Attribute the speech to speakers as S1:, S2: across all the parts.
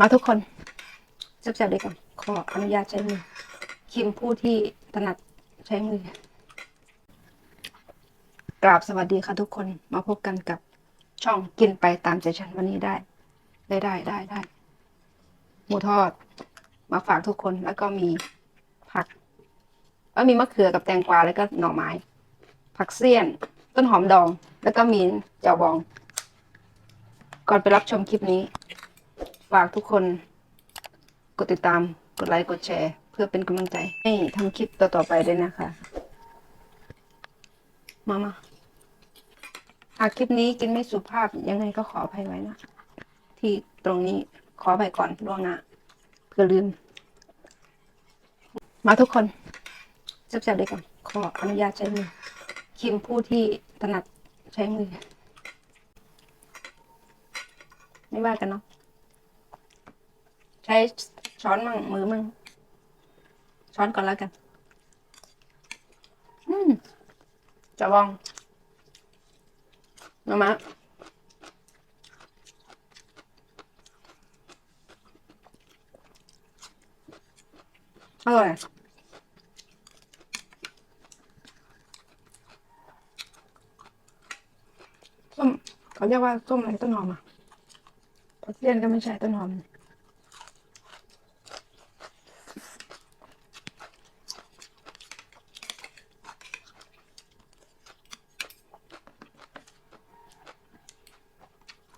S1: มาทุกคนจับจับดีก่อนขออนุญาตใช้มือคิมผู้ที่ถนัดใช้มือกราบสวัสดีค่ะทุกคนมาพบกันกับช่องกินไปตามใจฉันวันนี้ได้ ได้ได้ได้ได้หมูทอด มาฝากทุกคนแล้วก็มีผักเออมีมะเขือกับแตงกวาแล้วก็หน่อไม้ ผักเสี้ยน ต้นหอมดอง แล้วก็มีเจ้าบอง ก่อนไปรับชมคลิปนี้ ฝากทุกคนกดติดตาม กดไลค์ กดแชร์ เพื่อเป็นกำลังใจ ให้ทำคลิปต่อ ๆ ไปด้วยนะคะ มามาหากคลิปนี้กินไม่สุภาพยังไงก็ขออภัยไว้นะ ที่ตรงนี้ขออภัยก่อนล่วงหน้าเพื่อลืม มาทุกคนจับจับดีก่อน ขออนุญาตใช้มือ คิมผู้ที่ถนัดใช้มือ ไม่ว่ากันเนาะ ช้ช้อนมั่งมือมั่งช้อนก่อนแล้วกัน อืมจะวองมามาอร่อยส้มเขาเรียกว่าส้มอะไรต้นหอมอะผักเสี้ยนก็ไม่ใช่ต้นหอม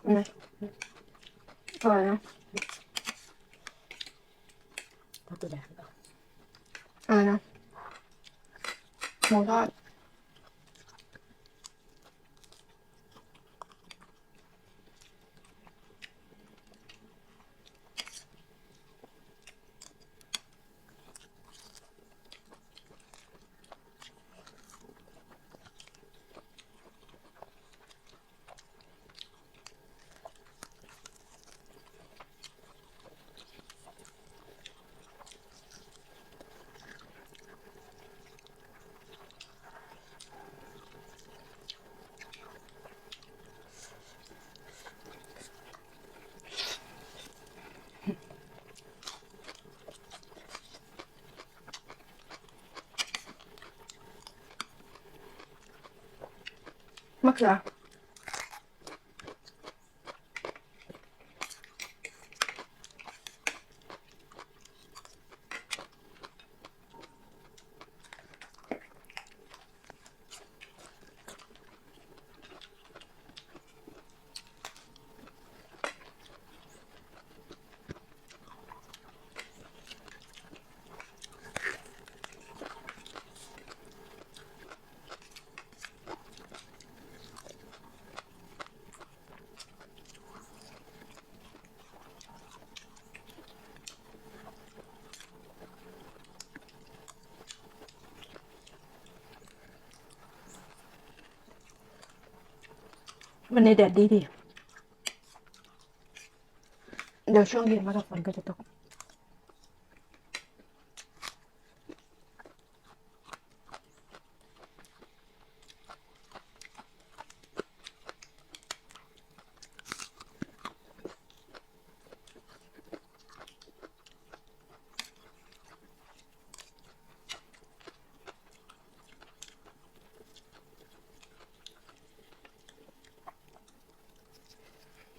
S1: อืม อร่อยนะ
S2: ถ้าตัวแดงก็
S1: อร่อยนะหมูทอด ม วันนี้แดดดีดี เดี๋ยวช่วงเย็นมากับฝนก็จะตก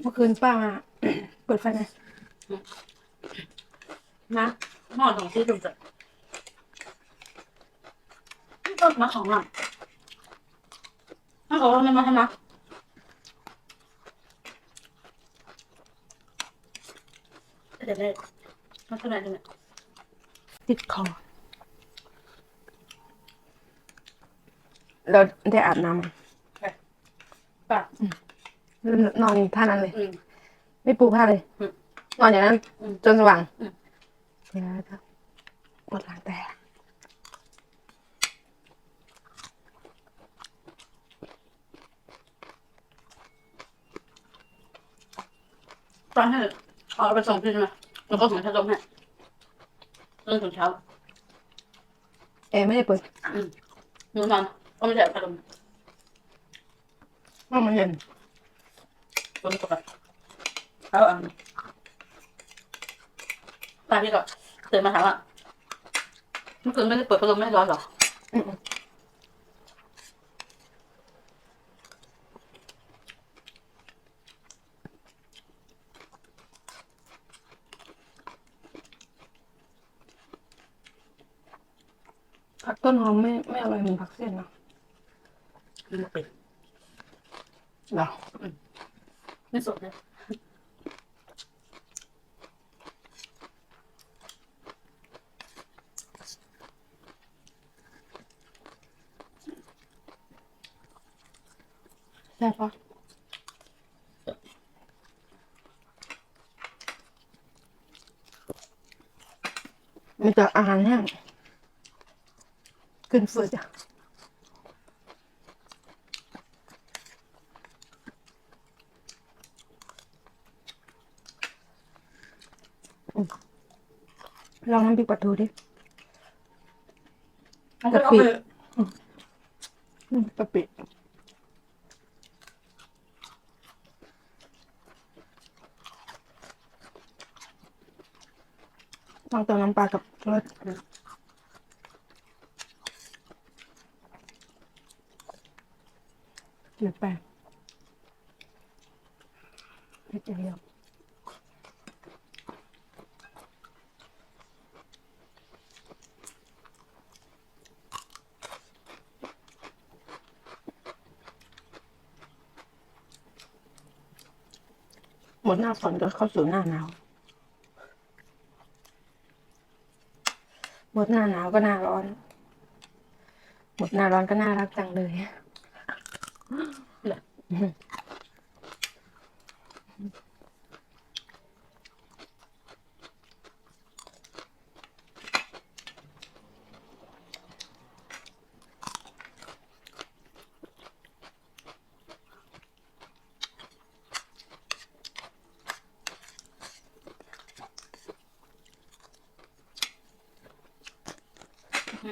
S1: มื่อคืนป้ามา เปิดไฟไหมนะ
S2: หม้อของที่ตรงจะต้นมะของหลังถ้าเขาว่าไม่มาทำนะเดี๋ยวได้มาเท่าไหร่เนี่ย
S1: ติดคอเราได้อาบน้ำอะ
S2: ป่ะ
S1: นอนท่านั้นเลย
S2: อืม
S1: ไม่ปูผ้าเลย
S2: อืม
S1: นอนอย่างนั้น
S2: อืม
S1: จนสว่าง
S2: อืม
S1: เดี๋ยวจะกดล้างแต่
S2: ตอนให้เอาไปส่งพี่ใช่ไหมแล้วก็ส่งให้ลงให้เรื่องถึงเช้า
S1: แอร์ไม่ได้เปิด
S2: อืมหนูนอนก็ไม่ได้พัดลม
S1: ห้องมันเย็น
S2: ฝนตกอะเขาอะตาพี่ก็ตื่นมาถามว่าเมื่อคืนไม่ได้เปิดพัดลมไม่ให้ร้อนเหรอ
S1: อืมผักต้นหอมไม่ไม่อร่อยเหมือนผักเส้นเนาะ
S2: กินมาเป็น
S1: เหรอ
S2: ไม่สดเลย
S1: ใช่ปะมีแต่อาหารแห้งขึ้นฟืดอะ ลองน้ำพริกปลาทูดิ
S2: เอาไปเอาไป
S1: อืมกะปิลองเติมน้ำปลากับรสจืดไปเผ็ดอย่างเดียว หมดหน้าฝนก็เข้าสู่หน้าหนาว หมดหน้าหนาวก็หน้าร้อน หมดหน้าร้อนก็น่ารักจังเลย โอ้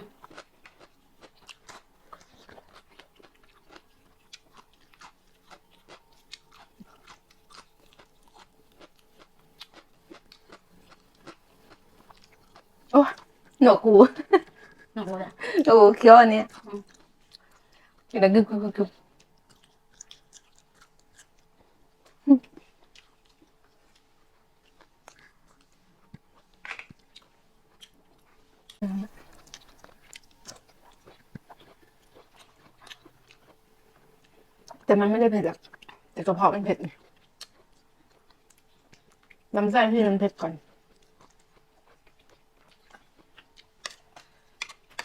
S1: หนวกหู
S2: หนูเลย
S1: โอ้เคี้ยวอันเนี้ยอย่างนั้นกึบกึบกึบกึบ แต่มันไม่ได้เผ็ดหรอกแต่กระเพาะมันเผ็ดไงลำไส้พี่มันเผ็ดก่อน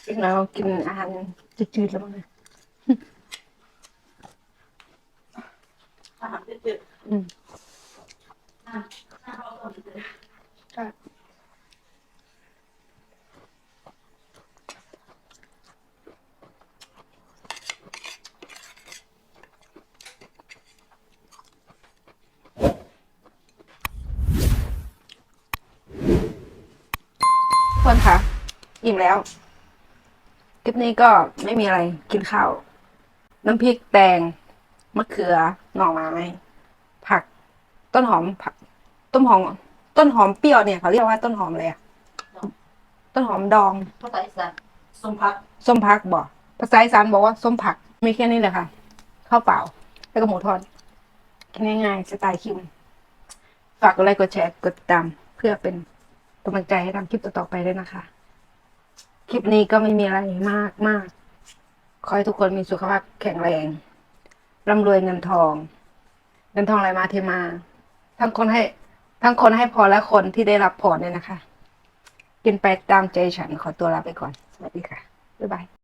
S1: อีกหน่อยเรากินอาหารจืดๆแล้วมั้งเนี่ย
S2: อาหารจืด
S1: อืม
S2: ๆอะอะเอาก่อนจืด
S1: ใช่ทุก คนคะอิ่มแล้ว คลิปนี้ก็ไม่มีอะไรกินข้าว น้ำพริกแตงมะเขือหน่อไม้ผัก ต้นหอมผัก ต้นหอม ต้นหอมเปรี้ยวเนี่ยเขาเรียกว่าต้นหอมอะไรอะต้นหอมดอง
S2: ภาษาอีสานส้มพัก
S1: ส้มพักบอกภาษาอีสานบอกว่าส้มผักมีแค่นี้เลยค่ะข้าวเปล่า แล้วก็หมูทอดกินง่ายๆสไตล์คิมฝากกดไลค์กดแชร์กดติดตามเพื่อเป็น กำลังใจให้ทำคลิปต่อๆไปด้วยนะคะ คลิปนี้ก็ไม่มีอะไรมากมากขอให้ทุกคนมีสุขภาพแข็งแรงร่ำรวยเงินทอง เงินทองไหลมาเทมา ทั้งคนให้ ทั้งคนให้พอและคนที่ได้รับพอเนี่ยนะคะ กินไปตามใจฉันขอตัวลาไปก่อน สวัสดีค่ะ บ๊ายบาย